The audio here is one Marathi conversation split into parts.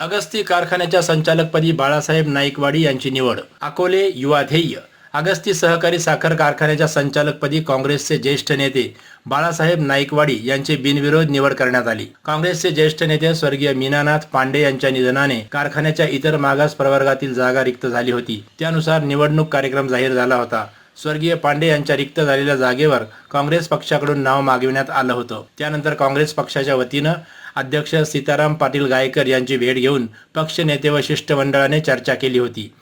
अगस्ती कारखान्याच्या संचालकपदी बाळासाहेब नाईकवाडी यांची निवड. अकोले युवा ध्येय. अगस्ती सहकारी साखर कारखान्याच्या संचालकपदी काँग्रेसचे ज्येष्ठ नेते बाळासाहेब नाईकवाडी यांची बिनविरोध निवड करण्यात आली. काँग्रेसचे ज्येष्ठ नेते स्वर्गीय मीनानाथ पांडे यांच्या निधनाने कारखान्याच्या इतर मागास प्रवर्गातील जागा रिक्त झाली होती. त्यानुसार निवडणूक कार्यक्रम जाहीर झाला होता. स्वर्गीय पांडे यांच्या रिक्त झालेल्या जागेवर काँग्रेस पक्षाकडून नाव मागविण्यात आलं होतं. त्यानंतर काँग्रेस पक्षाच्या वतीनं अध्यक्ष सीताराम पाटील गायकर यांची भेट घेऊन पक्ष नेते व शिष्टमंडळाने चर्चा केली होती.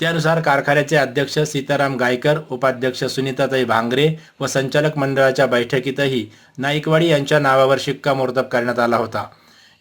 त्यानुसार कारखान्याचे अध्यक्ष सीताराम गायकर उपाध्यक्ष सुनीताताई भांगरे व संचालक मंडळाच्या बैठकीतही नाईकवाडी यांच्या नावावर शिक्कामोर्तब करण्यात आला होता.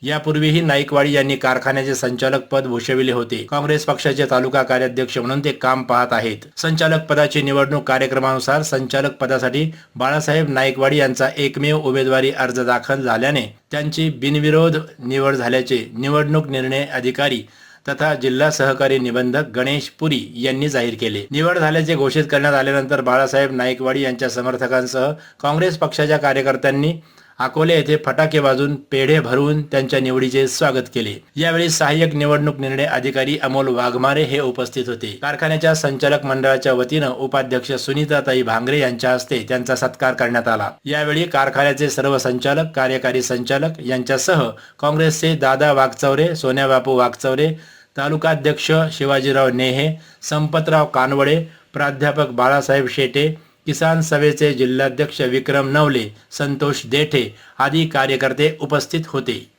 यापूर्वीही नाईकवाडी यांनी कारखान्याचे संचालक पद भूषविले होते. काँग्रेस पक्षाचे तालुका कार्याध्यक्ष म्हणून ते काम पाहत आहेत. संचालक पदाची निवडणूक कार्यक्रमानुसार संचालक पदासाठी बाळासाहेब नाईकवाडी यांचा एकमेव उमेदवारी अर्ज दाखल झाल्याने त्यांची बिनविरोध निवड झाल्याचे निवडणूक निर्णय अधिकारी तथा जिल्हा सहकारी निबंधक गणेश पुरी यांनी जाहीर केले. निवड झाल्याचे घोषित करण्यात आल्यानंतर बाळासाहेब नाईकवाडी यांच्या समर्थकांसह काँग्रेस पक्षाच्या कार्यकर्त्यांनी अकोले येथे फटाके वाजून पेढे भरून त्यांच्या निवडीचे स्वागत केले. यावेळी सहाय्यक निवडणूक निर्णय अधिकारी अमोल वाघमारे हे उपस्थित होते. कारखान्याच्या संचालक मंडळाच्या वतीनं उपाध्यक्ष सुनीताताई भांगरे यांच्या हस्ते त्यांचा सत्कार करण्यात आला. यावेळी कारखान्याचे सर्व संचालक कार्यकारी संचालक यांच्यासह काँग्रेसचे दादा वागचौरे सोन्याबापू वाघचौरे तालुकाध्यक्ष शिवाजीराव नेहे संपतराव कानवडे प्राध्यापक बाळासाहेब शेटे किसान सभेचे जिल्हाध्यक्ष विक्रम नवले संतोष देठे आदी कार्यकर्ते उपस्थित होते.